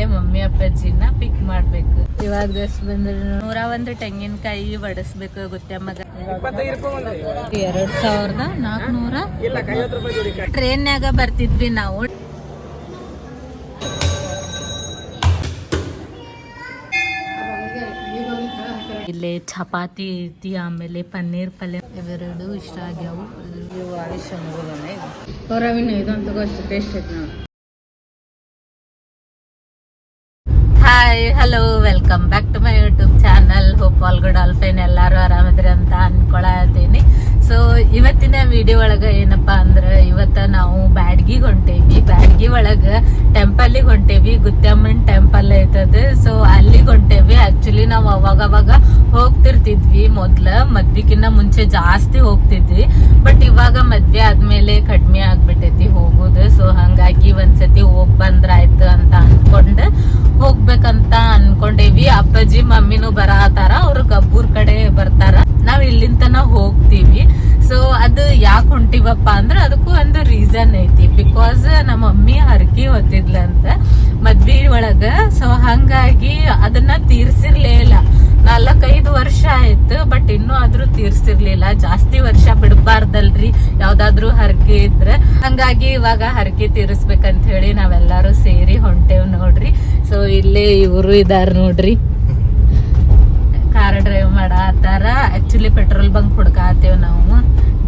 ಅಲ್ಲೇ ಮಮ್ಮಿ ಅಪ್ಪಾಜಿನ ಪಿಕ್ ಮಾಡ್ಬೇಕು. ಇವಾಗ ಎಷ್ಟು ಬಂದ್ರೆ ನೂರ ಒಂದು ತೆಂಗಿನಕಾಯಿ ಬಡಿಸ್ಬೇಕು ಗೊತ್ತಮ್ಮ ಎರಡ್ ಸಾವಿರದ ನಾಲ್ಕನೂರ ಟ್ರೈನ್ಯಾಗ ಬರ್ತಿದ್ವಿ ನಾವು. ಇಲ್ಲಿ ಚಪಾತಿ ಐತಿ ಆಮೇಲೆ ಪನ್ನೀರ್ ಪಲ್ಯ. ಇವೆರಡು ಇಷ್ಟ ಆಗ್ಯಾವು. ಇವು ಆಯುಷ್ ಅನುಭವನೇ ಹೊರವಿನ ಇದಂತ ಟೇಸ್ಟ್ ಐತಿ ನಾವು hi hello welcome back to my YouTube channel hope all good all fine ಎಲ್ಲರೂ ಆರಾಮದ್ರಿ ಅಂತ ಅನ್ಕೊಳತೀನಿ. ಸೊ ಇವತ್ತಿನ ವಿಡಿಯೋ ಒಳಗ ಏನಪ್ಪಾ ಅಂದ್ರೆ, ಇವತ್ತ ನಾವು ಬ್ಯಾಡ್ಗಿ ಹೊಂಟೇವಿ. ಬ್ಯಾಡ್ಗಿ ಒಳಗ ಟೆಂಪಲ್ಗೆ ಹೊಂಟೇವಿ ಗುತ್ತಮ್ಮನ್ ಟೆಂಪಲ್ ಐತದ. ಸೊ ಅಲ್ಲಿಗೆ ಹೊಂಟೇವಿ ಆಕ್ಚುಲಿ ನಾವು ಅವಾಗ ಅವಾಗ ಹೋಗ್ತಿರ್ತಿದ್ವಿ ಮೊದ್ಲ. ಮದ್ವಿಕಿನ್ನ ಮುಂಚೆ ಜಾಸ್ತಿ ಹೋಗ್ತಿದ್ವಿ. ಬಟ್ ಇವಾಗ ಮದ್ವೆ ಆದ್ಮೇಲೆ ಕಡಿಮೆ ಆಗ್ಬಿಟ್ಟೈತಿ ಹೋಗೋದು. ಸೊ ಹಂಗಾಗಿ ಒಂದ್ಸತಿ ಹೋಗ್ ಬಂದ್ರಾಯ್ತು ಅಂತ ಅನ್ಕೊಂಡ್ ಹೋಗ್ಬೇಕಂತ ಅನ್ಕೊಂಡೇವಿ. ಅಪ್ಪಾಜಿ ಮಮ್ಮಿನೂ ಬರತಾರ. ಅವ್ರು ಗಬ್ಬೂರ್ ಕಡೆ ಬರ್ತಾರ. ನಾವ್ ಇಲ್ಲಿಂತನ ಹೋಗ್ತೀವಿ. ಸೊ ಅದು ಯಾಕೆ ಹೊಂಟಿವಪ್ಪ ಅಂದ್ರ ಅದಕ್ಕೂ ಒಂದು ರೀಸನ್ ಐತಿ. ಬಿಕಾಸ್ ನಮ್ಮ ಮಮ್ಮಿ ಹರಕಿ ಹೊತ್ತಿದ್ಲಂತ ಮದ್ವಿ ಒಳಗ. ಸೊ ಹಂಗಾಗಿ ಅದನ್ನ ತೀರ್ಸಿರ್ಲೇ ಇಲ್ಲ ನಾಲ್ಕೈದು ವರ್ಷ ಆಯ್ತು ಬಟ್ ಇನ್ನೂ ಆದ್ರೂ ತೀರ್ಸಿರ್ಲಿಲ್ಲ. ಜಾಸ್ತಿ ವರ್ಷ ಬಿಡಬಾರ್ದಲ್ರಿ. ಯಾವ್ದಾದ್ರು ಹರಕೆ ಇದ್ರೆ. ಹಂಗಾಗಿ ಇವಾಗ ಹರಕೆ ತೀರಿಸ್ಬೇಕಂತ ಹೇಳಿ ನಾವೆಲ್ಲರೂ ಸೇರಿ ಹೊಂಟೇವ್ ನೋಡ್ರಿ. ಸೊ ಇಲ್ಲೇ ಇವರು ಇದಾರ ನೋಡ್ರಿ. ಕಾರ್ ಡ್ರೈವ್ ಮಾಡತ್ತಾರ ಆಕ್ಚುಲಿ ಪೆಟ್ರೋಲ್ ಬಂಕ್ ಹುಡ್ಕಾತೇವ್ ನಾವು.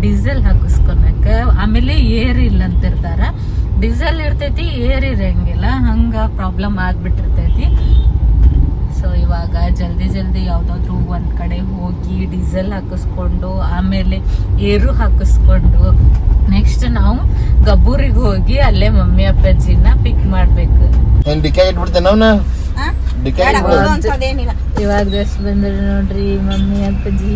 ಡೀಸೆಲ್ ಹಾಕಿಸ್ಕೊಳಕ ಆಮೇಲೆ ಏರ್ ಇಲ್ಲ ಅಂತಿರ್ತಾರ. ಡೀಸೆಲ್ ಇರ್ತೈತಿ ಏರ್ ಇರಂಗಿಲ್ಲ. ಹಂಗ ಪ್ರಾಬ್ಲಮ್ ಆಗ್ಬಿಟ್ಟಿರ್ತೈತಿ. ಸೊ ಇವಾಗ ಜಲ್ದಿ ಜಲ್ದಿ ಯಾವ್ದಾದ್ರು ಒಂದ್ ಕಡೆ ಹೋಗಿ ಡೀಸೆಲ್ ಹಾಕಿಸ್ಕೊಂಡು, ಆಮೇಲೆ ಏರು ಹಾಕಿಸ್ಕೊಂಡು ನೆಕ್ಸ್ಟ್ ನಾವು ಗಬ್ಬೂರಿಗೆ ಹೋಗಿ ಅಲ್ಲೇ ಮಮ್ಮಿ, ಅಪ್ಪಾಜಿನ ಪಿಕ್ ಮಾಡ್ಬೇಕು. ಇವಾಗ ಡ್ರೆಸ್ ಬಂದ್ರೆ ನೋಡ್ರಿ ಮಮ್ಮಿ ಅಪ್ಪಾಜಿ.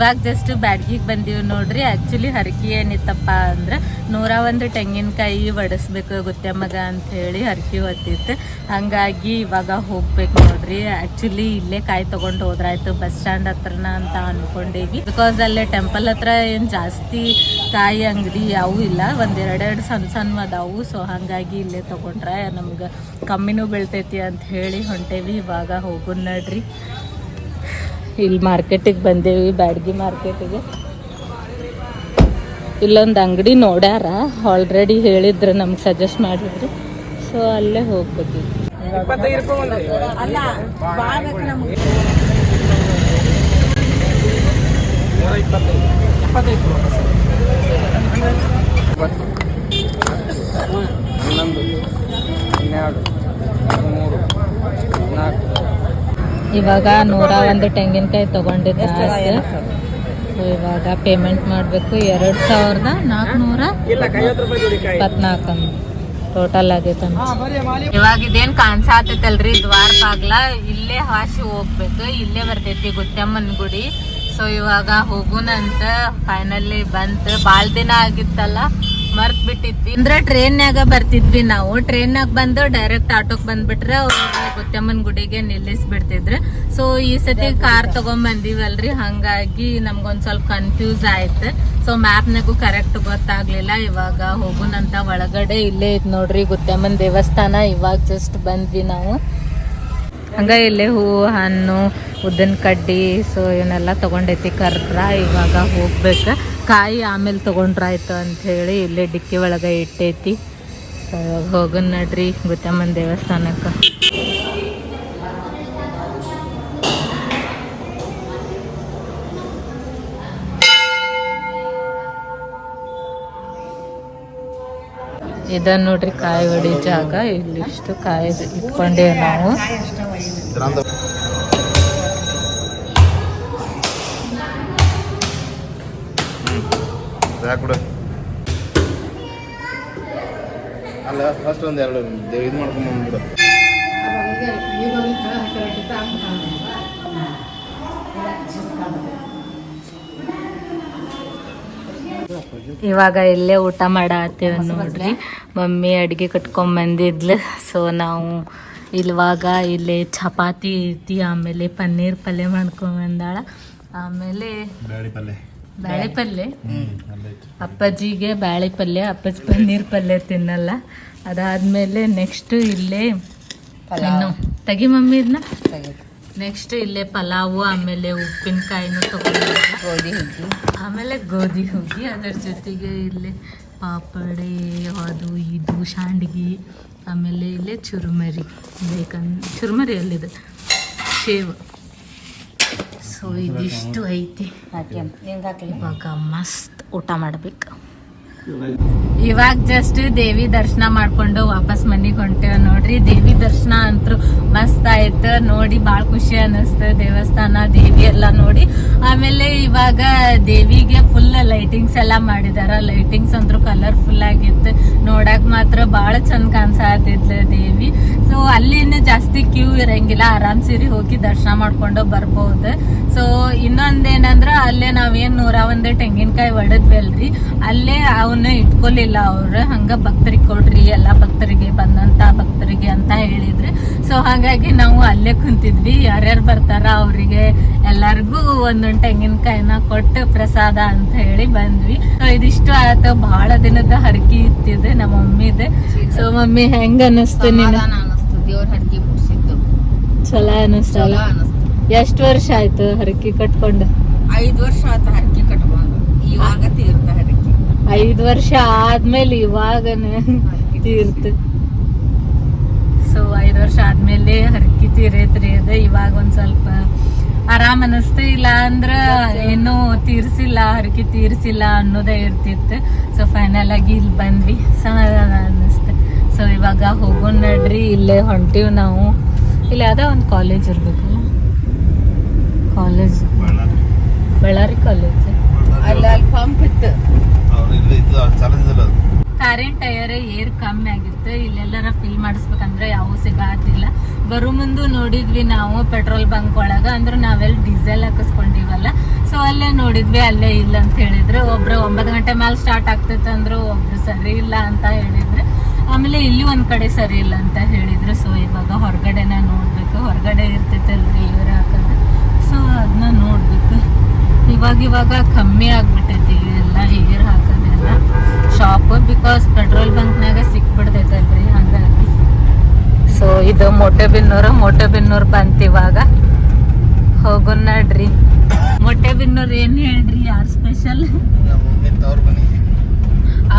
ಇವಾಗ ಜಸ್ಟ್ ಬ್ಯಾಡ್ಗಿಗೆ ಬಂದೀವಿ ನೋಡ್ರಿ. ಆ್ಯಕ್ಚುಲಿ ಹರಕೆ ಏನಿತ್ತಪ್ಪ ಅಂದ್ರೆ ನೂರ ಒಂದು ತೆಂಗಿನಕಾಯಿ ಒಡಿಸ್ಬೇಕು ಗುತ್ತಮ್ಮಗ ಅಂತ ಹೇಳಿ ಹರಕೆ ಹೊತ್ತಿತ್ತು. ಹಂಗಾಗಿ ಇವಾಗ ಹೋಗ್ಬೇಕು ನೋಡ್ರಿ. ಆ್ಯಕ್ಚುಲಿ ಇಲ್ಲೇ ಕಾಯಿ ತಗೊಂಡು ಹೋದ್ರಾಯ್ತು ಬಸ್ ಸ್ಟ್ಯಾಂಡ್ ಹತ್ರನ ಅಂತ ಅನ್ಕೊಂಡೇವಿ. ಬಿಕಾಸ್ ಅಲ್ಲೇ ಟೆಂಪಲ್ ಹತ್ರ ಏನು ಜಾಸ್ತಿ ಕಾಯಿ ಅಂಗಡಿ ಅವು ಇಲ್ಲ. ಒಂದೆರಡೆರಡು ಸಣ್ಣ ಸಣ್ಣ ಅದಾವು. ಸೊ ಹಂಗಾಗಿ ಇಲ್ಲೇ ತಗೊಂಡ್ರೆ ನಮ್ಗೆ ಕಮ್ಮಿನೂ ಬೀಳ್ತೈತಿ ಅಂತ ಹೇಳಿ ಹೊಂಟೇವಿ. ಇವಾಗ ಹೋಗೋಣ ನಡ್ರಿ. ಇಲ್ಲಿ ಮಾರ್ಕೆಟಿಗೆ ಬಂದೇವಿ, ಬ್ಯಾಡ್ಗಿ ಮಾರ್ಕೆಟಿಗೆ ಇಲ್ಲೊಂದು ಅಂಗಡಿ ನೋಡ್ಯಾರ ಆಲ್ರೆಡಿ ಹೇಳಿದ್ರು ನಮ್ಗೆ ಸಜೆಸ್ಟ್ ಮಾಡಿದ್ರು. ಸೊ ಅಲ್ಲೇ ಹೋಗ್ಬೇಕು. ಹನ್ನೊಂದು, ಹನ್ನೆರಡು, ಹದಿಮೂರು, ಹದಿನಾಲ್ಕು. ಇವಾಗ ನೂರ ಒಂದು ತೆಂಗಿನಕಾಯಿ ತಗೊಂಡಿದ್ದ ಸೊ ಇವಾಗ ಪೇಮೆಂಟ್ ಮಾಡಬೇಕು. ಎರಡು ಸಾವಿರದ ನಾಲ್ಕುನೂರ ಇಪ್ಪತ್ನಾಲ್ಕು ಟೋಟಲ್ ಆಗೈತೆ ಇವಾಗ ಇದೇನು ಕಾಣ್ಸಾತೈತಲ್ರಿ? ದ್ವಾರ ಬಾಗ್ಲ. ಇಲ್ಲೇ ಹಾಸಿ ಹೋಗ್ಬೇಕು. ಇಲ್ಲೇ ಬರ್ತೈತಿ ಗುತ್ತಮ್ಮನ ಗುಡಿ. ಸೊ ಇವಾಗ ಹೋಗುನಂತ ಫೈನಲಿ ಬಂತು. ಭಾಳ ದಿನ ಆಗಿತ್ತಲ್ಲ. ಮರ್ತ್ ಬಿಟ್ಟಿದ್ವಿ ಅಂದ್ರೆ ಟ್ರೈನ್ಯಾಗ ಬರ್ತಿದ್ವಿ ನಾವು. ಟ್ರೈನ್ಯಾಗ ಬಂದು ಡೈರೆಕ್ಟ್ ಆಟೋಕ್ ಬಂದ್ಬಿಟ್ರೆ ಅವ್ರು ಗುತ್ತಮ್ಮನ್ ಗುಡಿಗೆ ನಿಲ್ಲಿಸ್ ಬಿಡ್ತಿದ್ರು ಸೊ ಈ ಸತಿ ಕಾರ್ ತಗೊಂಡ್ ಬಂದಿವಲ್ರಿ ಹಂಗಾಗಿ ನಮ್ಗೊಂದ್ ಸ್ವಲ್ಪ ಕನ್ಫ್ಯೂಸ್ ಆಯ್ತು. ಸೊ ಮ್ಯಾಪ್ನಾಗೂ ಕರೆಕ್ಟ್ ಗೊತ್ತಾಗ್ಲಿಲ್ಲ. ಇವಾಗ ಹೋಗುನಂತ ಒಳಗಡೆ ಇಲ್ಲೇ ಇದ್ ನೋಡ್ರಿ ಗುತ್ತಮ್ಮನ್ ದೇವಸ್ಥಾನ. ಇವಾಗ ಜಸ್ಟ್ ಬಂದ್ವಿ ನಾವು. ಹಂಗ ಇಲ್ಲೇ ಹೂವು ಹಣ್ಣು ಉದ್ದಿನ ಕಡ್ಡಿ ಸೊ ಇವನ್ನೆಲ್ಲ ತಗೊಂಡೈತಿ ಕರ್ರ. ಇವಾಗ ಹೋಗ್ಬೇಕು. ಕಾಯಿ ಆಮೇಲೆ ತಗೊಂಡ್ರಾಯ್ತು ಅಂತ ಹೇಳಿ ಇಲ್ಲೇ ಡಿಕ್ಕಿ ಒಳಗೆ ಇಟ್ಟೈತಿ. ಹೋಗನ್ ಹೋಗೋಣ ನಡ್ರಿ ಗುತ್ತಮ್ಮನ ದೇವಸ್ಥಾನಕ್ಕೆ. ಇದ ನೋಡ್ರಿ ಕಾಯಿ ಹೊಡಿ ಜಾಗ, ಇಲ್ಲಿಷ್ಟು ಕಾಯಿ ಇಟ್ಕೊಂಡೇವ್ ನಾವು. ಅಲ್ಲ ಫಸ್ಟ್ ಒಂದು ಎರಡು ಇದು ಮಾಡ್ಕೊಂಡ್ಬಿಡು ಇವಾಗ ಇಲ್ಲೇ ಊಟ ಮಾಡತ್ತೀವಿ ನೋಡ್ರಿ. ಮಮ್ಮಿ ಅಡ್ಗೆ ಕಟ್ಕೊಂಡ್ ಬಂದಿದ್ಲು. ಸೊ ನಾವು ಇಲ್ವಾಗ ಇಲ್ಲಿ ಚಪಾತಿ ಐತಿ ಆಮೇಲೆ ಪನ್ನೀರ್ ಪಲ್ಯ ಮಾಡ್ಕೊಂಡ್ ಬಂದಾಳ. ಆಮೇಲೆ ಬ್ಯಾಳಿ ಪಲ್ಯ ಅಪ್ಪಾಜಿಗೆ ಬ್ಯಾಳೆ ಪಲ್ಯ ಅಪ್ಪಾಜಿ ಪನ್ನೀರ್ ಪಲ್ಯ ತಿನ್ನಲ್ಲ. ಅದಾದ್ಮೇಲೆ ನೆಕ್ಸ್ಟ್ ಇಲ್ಲೇ ಇನ್ನು ತೆಗಿ ಮಮ್ಮಿ ಇದನ್ನ ನೆಕ್ಸ್ಟ್ ಇಲ್ಲೇ ಪಲಾವು ಆಮೇಲೆ ಉಪ್ಪಿನಕಾಯಿನೂ ತಗೊಂಡಿ ಗೋಧಿ ಹುಗ್ಗಿ. ಆಮೇಲೆ ಗೋಧಿ ಹುಗ್ಗಿ ಅದರ ಜೊತೆಗೆ ಇಲ್ಲೇ ಪಾಪಡೆ ಅದು ಇದು ಶಾಂಡ್ಗಿ ಆಮೇಲೆ ಇಲ್ಲೇ ಚುರುಮರಿ. ಬೇಕಂದ್ ಚುರುಮರಿ ಅಲ್ಲಿದೆ ಶೇವ್. ಸೊ ಇದಿಷ್ಟು ಐತಿ. ಇವಾಗ ಮಸ್ತ್ ಊಟ ಮಾಡ್ಬೇಕು. ಇವಾಗ ಜಸ್ಟ್ ದೇವಿ ದರ್ಶನ ಮಾಡ್ಕೊಂಡು ವಾಪಸ್ ಮನಿಗೆ ಹೊಂಟೇವ. ನೋಡ್ರಿ, ದೇವಿ ದರ್ಶನ ಅಂತೂ ಮಸ್ತ್ ಆಯ್ತು. ನೋಡಿ, ಬಾಳ ಖುಷಿ ಅನಿಸ್ತು. ದೇವಸ್ಥಾನ, ದೇವಿ ಎಲ್ಲ ನೋಡಿ. ಆಮೇಲೆ ಇವಾಗ ದೇವಿಗೆ ಫುಲ್ ಲೈಟಿಂಗ್ಸ್ ಎಲ್ಲ ಮಾಡಿದಾರ. ಲೈಟಿಂಗ್ಸ್ ಅಂದ್ರು ಕಲರ್ಫುಲ್ ಆಗಿತ್ತು. ನೋಡಕ್ ಮಾತ್ರ ಬಾಳ ಚಂದ ಕಾಣಿಸತ್ತಿದ್ಲು ದೇವಿ. ಸೊ ಅಲ್ಲಿನ ಜಾಸ್ತಿ ಕ್ಯೂ ಇರಂಗಿಲ್ಲ. ಆರಾಮ್ ಸೇರಿ ಹೋಗಿ ದರ್ಶನ ಮಾಡ್ಕೊಂಡು ಬರ್ಬೋದು. ಸೊ ಇನ್ನೊಂದೇನಂದ್ರ, ಅಲ್ಲೇ ನಾವೇನ್ ನೂರ ಒಂದೇ ತೆಂಗಿನಕಾಯಿ ಒಡದ್ವಿ ಅಲ್ರಿ ಅಲ್ಲೇ ಅವನ್ನ ಇಟ್ಕೊಲಿಲ್ಲ. ಅವ್ರು ಹಂಗ ಭಕ್ತರಿಗೆ ಕೊಡ್ರಿ ಎಲ್ಲಾ ಭಕ್ತರಿಗೆ ಬಂದಂತ ಭಕ್ತರಿಗೆ ಅಂತ ಹೇಳಿದ್ರು. ಸೊ ಹಾಗಾಗಿ ನಾವು ಅಲ್ಲೇ ಕುಂತಿದ್ವಿ. ಯಾರ್ಯಾರು ಬರ್ತಾರ ಅವರಿಗೆ ಎಲ್ಲರಿಗೂ ಒಂದೊಂದ್ ತೆಂಗಿನಕಾಯಿನ ಕೊಟ್ಟು ಪ್ರಸಾದ ಅಂತ ಹೇಳಿ ಬಂದ್ವಿ. ಸೊ ಇದಿಷ್ಟು ಆಯ್ತು. ಬಹಳ ದಿನದ ಹರಕಿ ಇತ್ತಿದೆ ನಮ್ಮ ಮಮ್ಮಿದೆ. ಸೊ ಮಮ್ಮಿ ಹೆಂಗ ಅನಿಸ್ತು ನೀನು ದೇವ್ರ ಬಿಡ್ಸಿದ್ದು ಚಲೋ ಅನಿಸ್ತಲ್ಲ ಎಷ್ಟು ಅನಿಸ್ತು. ಎಷ್ಟ್ ವರ್ಷ ಆಯ್ತು ಹರಕಿ ಕಟ್ಕೊಂಡು? ಐದು ವರ್ಷ ಆಯ್ತು ಹರಕಿ ಕಟ್ಕೊಂಡು. ಇವಾಗ ಹರಕೆ ಐದ್ ವರ್ಷ ಆದ್ಮೇಲೆ ಇವಾಗನೇ ತೀರ್ತು. ಸೊ ಐದು ವರ್ಷ ಆದ್ಮೇಲೆ ಹರಕಿ ತೀರೈತ್ರಿ ಅದ ಇವಾಗ ಒಂದ್ ಸ್ವಲ್ಪ ಆರಾಮ್ ಅನಸ್ತು ಇಲ್ಲ ಅಂದ್ರ ಏನೋ ತೀರ್ಸಿಲ್ಲ ಹರಕಿ ತೀರ್ಸಿಲ್ಲ ಅನ್ನೋದೇ ಇರ್ತಿತ್ತು. ಸೊ ಫೈನಲ್ ಆಗಿ ಇಲ್ಲಿ ಬಂದ್ವಿ. ಸಮಾಧಾನ ಅನಸ್ತ. ಸೊ ಇವಾಗ ಹೋಗೋಣ ನಡ್ರಿ ಇಲ್ಲೇ ಹೊಂಟಿವ್ ನಾವು. ಇಲ್ಲ ಯಾವ್ದೋ ಒಂದು ಕಾಲೇಜ್ ಇರ್ಬೇಕು ಕಾಲೇಜ್ ಬಳ್ಳಾರಿ. ಕಾಲೇಜ್ ಅಲ್ಲಿ ಅಲ್ಲಿ ಪಂಪ್ ಇತ್ತು ಅವ್ರು ಇಲ್ಲಿ ಇದು ಚಾಲೆಂಜ್ ಇಲ್ಲ ಅದು ಕಾರಿನ ಟೈರ್ ಏರ್ ಕಮ್ಮಿ ಆಗಿತ್ತು ಇಲ್ಲೆಲ್ಲರ ಫಿಲ್ ಮಾಡಿಸ್ಬೇಕಂದ್ರೆ ಯಾವ ಸಿಗಾತಿಲ್ಲ. ಬರೋ ಮುಂದೆ ನೋಡಿದ್ವಿ ನಾವು ಪೆಟ್ರೋಲ್ ಬಂಕ್ ಒಳಗ, ಅಂದ್ರೆ ನಾವೆಲ್ಲ ಡೀಸೆಲ್ ಹಾಕಿಸ್ಕೊಂಡಿವಲ್ಲ. ಸೊ ಅಲ್ಲೇ ನೋಡಿದ್ವಿ, ಅಲ್ಲೇ ಇಲ್ಲ ಅಂತ ಹೇಳಿದ್ರು. ಒಬ್ರು ಒಂಬತ್ತು ಗಂಟೆ ಮೇಲೆ ಸ್ಟಾರ್ಟ್ ಆಗ್ತೈತೆ ಅಂದ್ರು, ಒಬ್ರು ಸರಿ ಇಲ್ಲ ಅಂತ ಹೇಳಿದ್ರು. ಆಮೇಲೆ ಇಲ್ಲಿ ಒಂದ್ ಕಡೆ ಸರಿ ಇಲ್ಲ ಅಂತ ಹೇಳಿದ್ರು. ಸೊ ಇವಾಗ ಹೊರಗಡೆನ ನೋಡ್ಬೇಕು. ಹೊರಗಡೆ ಇರ್ತೈತಲ್ರಿ ಇವ್ರು ಹಾಕೋದು. ಸೊ ಅದನ್ನ ನೋಡ್ಬೇಕು. ಇವಾಗ ಇವಾಗ ಕಮ್ಮಿ ಆಗ್ಬಿಟ್ಟೈತಿ, ಎಲ್ಲ ಹಾಕೋದೆಲ್ಲ ಶಾಪ್ ಬಿಕಾಸ್ ಪೆಟ್ರೋಲ್ ಬಂಕ್ನಾಗ ಸಿಕ್ಬಿಡ್ತೈತಲ್ರಿ, ಹಂಗಾಗಿ. ಸೊ ಇದು ಮೊಟ್ಟೆಬಿನ್ನೂರು ಮೊಟ್ಟೆಬಿನ್ನೂರು ಬಂತ ಇವಾಗ. ಹೋಗೋಣ ನಡ್ರಿ. ಮೊಟ್ಟೆಬಿನ್ನೂರು ಏನ್ ಹೇಳ್ರಿ, ಯಾರು ಸ್ಪೆಷಲ್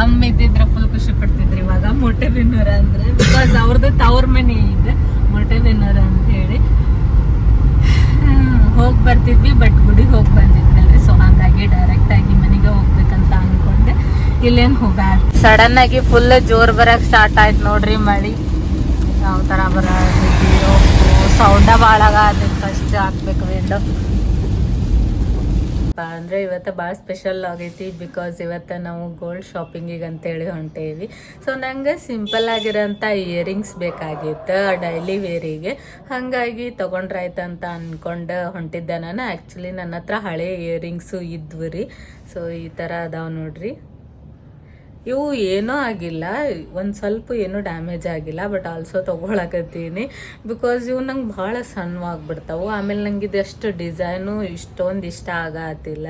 ಅಮ್ಮ ಇದ್ದಿದ್ರೆ ಫುಲ್ ಖುಷಿ ಪಡ್ತಿದ್ರಿ ಇವಾಗ ಮೊಟ್ಟೆಬಿನ್ನೂರ ಅಂದ್ರೆ ಬಿಕಾಸ್ ಅವ್ರದ್ದು ತವ್ರ ಮನೆ ಮೊಟ್ಟೆ ಮೊಟ್ಟೆಬಿನ್ನೂರ ಅಂತ ಹೇಳಿ. ಹೋಗಿ ಬರ್ತಿದ್ವಿ ಬಟ್ ಗುಡಿಗೆ ಹೋಗಿ ಬಂದಿದ್ವಲ್ರಿ ಸೊ ಹಾಗಾಗಿ ಡೈರೆಕ್ಟ್ ಆಗಿ ಮನೆಗೆ ಹೋಗ್ಬೇಕಂತ ಇಲ್ಲೇನ್ ಹೋಗ್ಯಾರ ಸಡನ್ ಆಗಿ ಫುಲ್ ಜೋರ್ ಬರಕ್ ಸ್ಟಾರ್ಟ್ ಆಯ್ತು ನೋಡ್ರಿ ಮಳಿ. ಯಾವ ತರ ಬರ ಸೌಂಡ ಭಾಳ ಅದಕ್ಕೆ ಫಸ್ಟ್ ಹಾಕ್ಬೇಕು ವಿಂಡೋ ಅಂದರೆ ಇವತ್ತು ಭಾಳ ಸ್ಪೆಷಲ್ ಆಗೈತಿ ಬಿಕಾಸ್ ಇವತ್ತು ನಾವು ಗೋಲ್ಡ್ ಶಾಪಿಂಗಿಗೆ ಅಂತೇಳಿ ಹೊಂಟೇವಿ. ಸೊ ನಂಗೆ ಸಿಂಪಲ್ ಆಗಿರೋಂಥ ಇಯರಿಂಗ್ಸ್ ಬೇಕಾಗಿತ್ತು ಡೈಲಿ ವೇರಿಗೆ ಹಾಗಾಗಿ ತೊಗೊಂಡ್ರಾಯ್ತಂತ ಅಂದ್ಕೊಂಡು ಹೊಂಟಿದ್ದೆ ನಾನು. ಆ್ಯಕ್ಚುಲಿ ನನ್ನ ಹತ್ರ ಹಳೆ ಇಯರಿಂಗ್ಸು ಇದ್ವು ರೀ. ಸೊ ಈ ಥರ ಅದಾವೆ ನೋಡ್ರಿ. ಇವು ಏನೂ ಆಗಿಲ್ಲ. ಒಂದು ಸ್ವಲ್ಪ ಏನೂ ಡ್ಯಾಮೇಜ್ ಆಗಿಲ್ಲ ಬಟ್ ಆಲ್ಸೋ ತೊಗೊಳಕತ್ತೀನಿ. ಬಿಕಾಸ್ ಇವು ನಂಗೆ ಭಾಳ ಸಣ್ಣವಾಗ್ಬಿಡ್ತಾವು ಆಮೇಲೆ ನಂಗೆ ಇದೆಷ್ಟು ಡಿಸೈನು ಇಷ್ಟೊಂದು ಇಷ್ಟ ಆಗತ್ತಿಲ್ಲ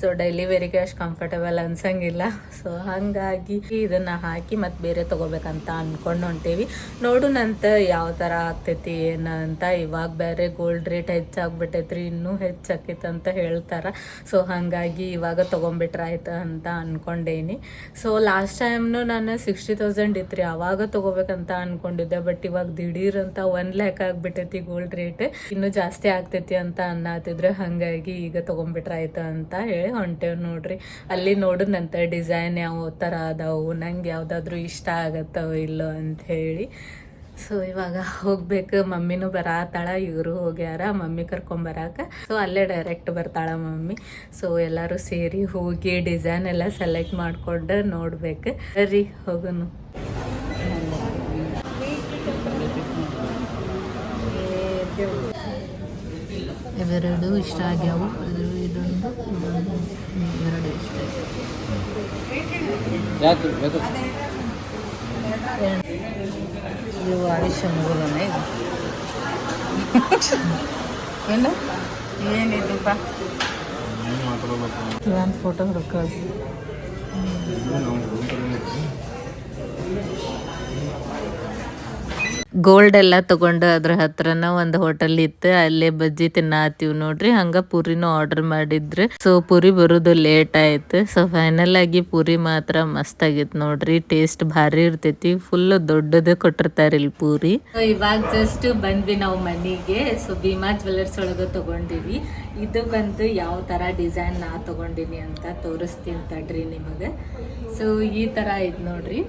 ಸೊ ಡೈಲಿ ವೇರಿಗೆ ಅಷ್ಟು ಕಂಫರ್ಟಬಲ್ ಅನ್ಸಂಗಿಲ್ಲ. ಸೊ ಹಾಗಾಗಿ ಇದನ್ನು ಹಾಕಿ ಮತ್ತು ಬೇರೆ ತೊಗೋಬೇಕಂತ ಅಂದ್ಕೊಂಡು ಹೊಂಟೇವಿ. ನೋಡೋಣಂತ ಯಾವ ಥರ ಆಗ್ತೈತಿ, ಏನು ಅಂತ. ಇವಾಗ ಬೇರೆ ಗೋಲ್ಡ್ ರೇಟ್ ಹೆಚ್ಚಾಗ್ಬಿಟ್ಟೈತ್ರಿ, ಇನ್ನೂ ಹೆಚ್ಚಾಕೈತೆ ಅಂತ ಹೇಳ್ತಾರೆ. ಸೊ ಹಾಗಾಗಿ ಇವಾಗ ತೊಗೊಂಬಿಟ್ರೆ ಆಯ್ತು ಅಂತ ಅನ್ಕೊಂಡೇನಿ. ಸೊ ಲಾಸ್ಟ್ ಟೈಮ್ನು ನಾನು ಸಿಕ್ಸ್ಟಿ ತೌಸಂಡ್ ಇತ್ತು ರೀ ಅವಾಗ ತೊಗೋಬೇಕಂತ ಅನ್ಕೊಂಡಿದ್ದೆ. ಬಟ್ ಇವಾಗ ದಿಢೀರ್ ಅಂತ ಒನ್ ಲ್ಯಾಕ್ ಆಗಿಬಿಟ್ಟೈತಿ ಗೋಲ್ಡ್ ರೇಟ್ ಇನ್ನೂ ಜಾಸ್ತಿ ಆಗ್ತೈತಿ ಅಂತ ಅನ್ನಾತಿದ್ರೆ ಹಾಗಾಗಿ ಈಗ ತೊಗೊಂಬಿಟ್ರೆ ಆಯ್ತು ಅಂತ ಹೇಳಿ ಹೊಂಟೇವ್ ನೋಡ್ರಿ. ಅಲ್ಲಿ ನೋಡಿದ್ನಂತ ಡಿಸೈನ್ ಯಾವ ಥರ ಅದಾವು, ನಂಗೆ ಯಾವುದಾದ್ರೂ ಇಷ್ಟ ಆಗತ್ತವ ಇಲ್ಲೋ ಅಂತ ಹೇಳಿ. ಸೊ ಇವಾಗ ಹೋಗ್ಬೇಕು. ಮಮ್ಮಿನೂ ಬರಾತಾಳ, ಇವರು ಹೋಗ್ಯಾರ, ಮಮ್ಮಿ ಕರ್ಕೊಂಬರಾಕ ಸೊ ಅಲ್ಲೇ ಡೈರೆಕ್ಟ್ ಬರ್ತಾಳ ಮಮ್ಮಿ. ಸೊ ಎಲ್ಲರೂ ಸೇರಿ ಹೋಗಿ ಡಿಸೈನ್ ಎಲ್ಲ ಸೆಲೆಕ್ಟ್ ಮಾಡಿಕೊಂಡು ನೋಡ್ಬೇಕು. ಸರಿ ಹೋಗುನು ಇವೆರಡು ಇಷ್ಟ ಆಗ್ಯಾವು. ಅದು ಇದೊಂದು ಇದೊಂದು ಎರಡು ಇಷ್ಟ ಇವು ಆಯುಷ್ಯ ಮುಗಿದನ ಇದು ಗೋಲ್ಡ್ ಎಲ್ಲ ತಗೊಂಡು ಅದ್ರ ಹತ್ರನ ಒಂದು ಹೋಟೆಲ್ ಇತ್ತು. ಅಲ್ಲೇ ಬಜ್ಜಿ ತಿನ್ನಾತೀವ್ ನೋಡ್ರಿ. ಹಂಗ ಪೂರಿನೂ ಆರ್ಡರ್ ಮಾಡಿದ್ರೆ. ಸೊ ಪೂರಿ ಬರೋದು ಲೇಟ್ ಆಯ್ತು. ಸೊ ಫೈನಲ್ ಆಗಿ ಪೂರಿ ಮಾತ್ರ ಮಸ್ತ್ ಆಗಿತ್ತು ನೋಡ್ರಿ. ಟೇಸ್ಟ್ ಭಾರಿ ಇರ್ತೈತಿ. ಫುಲ್ ದೊಡ್ಡದ ಕೊಟ್ಟಿರ್ತಾರೆ ಇಲ್ಲಿ ಪೂರಿ. ಇವಾಗ ಜಸ್ಟ್ ಬಂದ್ವಿ ನಾವು ಮನೆಗೆ. ಸೊ ಭೀಮಾ ಜ್ಯುವೆಲರ್ಸ್ ಒಳಗೆ ತಗೊಂಡಿವಿ. ಇದು ಬಂದು ಯಾವ ತರ ಡಿಸೈನ್ ನಾ ತಗೊಂಡಿನಿ ಅಂತ ತೋರಿಸ್ತೀನಿ ತಡ್ರಿ ನಿಮಗೆ. ಸೊ ಈ ತರ ಐತ್ ನೋಡ್ರಿ.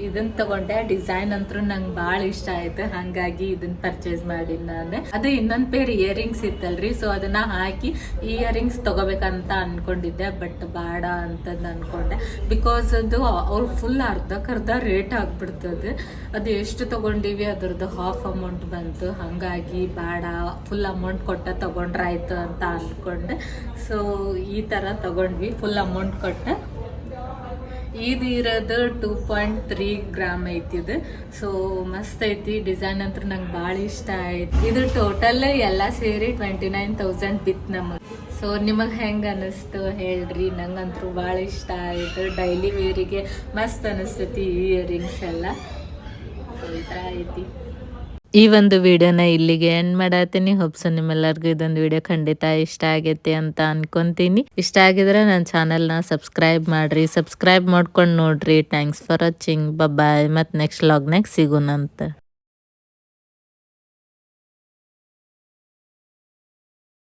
ಇದನ್ನ ತಗೊಂಡೆ. ಡಿಸೈನ್ ಅಂತೂ ನಂಗೆ ಭಾಳ ಇಷ್ಟ ಆಯ್ತು. ಹಂಗಾಗಿ ಇದನ್ನ ಪರ್ಚೇಸ್ ಮಾಡಿ ನಾನು. ಅದು ಇನ್ನೊಂದು ಪೇರ್ ಇಯರಿಂಗ್ಸ್ ಇತ್ತಲ್ರಿ. ಸೊ ಅದನ್ನ ಹಾಕಿ ಇಯರಿಂಗ್ಸ್ ತಗೋಬೇಕಂತ ಅನ್ಕೊಂಡಿದ್ದೆ. ಬಟ್ ಬೇಡ ಅಂತಂದು ಅನ್ಕೊಂಡೆ. ಬಿಕಾಸ್ ಅದು ಅವ್ರು ಫುಲ್ ಅರ್ಧಕ್ಕರ್ಧ ರೇಟ್ ಆಗ್ಬಿಡ್ತದೆ ಅದು. ಎಷ್ಟು ತಗೊಂಡಿವಿ, ಅದ್ರದ್ದು ಹಾಫ್ ಅಮೌಂಟ್ ಬಂತು. ಹಂಗಾಗಿ ಬೇಡ. ಫುಲ್ ಅಮೌಂಟ್ ಕೊಟ್ಟ ತಗೊಂಡ್ರಾಯ್ತು ಅಂತ ಅನ್ಕೊಂಡೆ. ಸೊ ಈ ಥರ ತಗೊಂಡ್ವಿ. ಫುಲ್ ಅಮೌಂಟ್ ಕೊಟ್ಟ. ಇದು ಇರೋದು ಟೂ ಪಾಯಿಂಟ್ ತ್ರೀ ಗ್ರಾಮ್ ಐತಿ ಇದು ಸೊ ಮಸ್ತ್ ಐತಿ ಡಿಸೈನ್ ಅಂತ ನಂಗೆ ಭಾಳ ಇಷ್ಟ ಆಯ್ತು ಇದು ಟೋಟಲ್ ಎಲ್ಲ ಸೇರಿ ಟ್ವೆಂಟಿ ನೈನ್ ತೌಸಂಡ್ ಬಿತ್ತು ನಮಗೆ. ಸೊ ನಿಮಗೆ ಹೆಂಗೆ ಅನ್ನಿಸ್ತು ಹೇಳ್ರಿ. ನಂಗಂತೂ ಭಾಳ ಇಷ್ಟ ಆಯಿತು. ಡೈಲಿ ವೇರಿಗೆ ಮಸ್ತ್ ಅನಿಸ್ತೈತಿ ಇಯರಿಂಗ್ಸ್ ಎಲ್ಲ. ಸೊ ಈ ಐತಿ ಈ ಒಂದು ವಿಡಿಯೋನ ಇಲ್ಲಿಗೆ ಎಂಡ್ ಮಾಡತ್ತೀನಿ. ಹೋಪ್ಸು ನಿಮ್ಮೆಲ್ಲರಿಗೂ ಇದೊಂದು ವಿಡಿಯೋ ಖಂಡಿತ ಇಷ್ಟ ಆಗೈತಿ ಅಂತ ಅನ್ಕೊಂತೀನಿ. ಇಷ್ಟ ಆಗಿದ್ರೆ ನನ್ನ ಚಾನಲ್ನ ಸಬ್ಸ್ಕ್ರೈಬ್ ಮಾಡ್ರಿ. ಸಬ್ಸ್ಕ್ರೈಬ್ ಮಾಡ್ಕೊಂಡು ನೋಡ್ರಿ. ಥ್ಯಾಂಕ್ಸ್ ಫಾರ್ ವಾಚಿಂಗ್ ಬಾಯ್ ಮತ್ತು ನೆಕ್ಸ್ಟ್ ಲಾಗ್ನಾಗ ಸಿಗೋಣಂತ.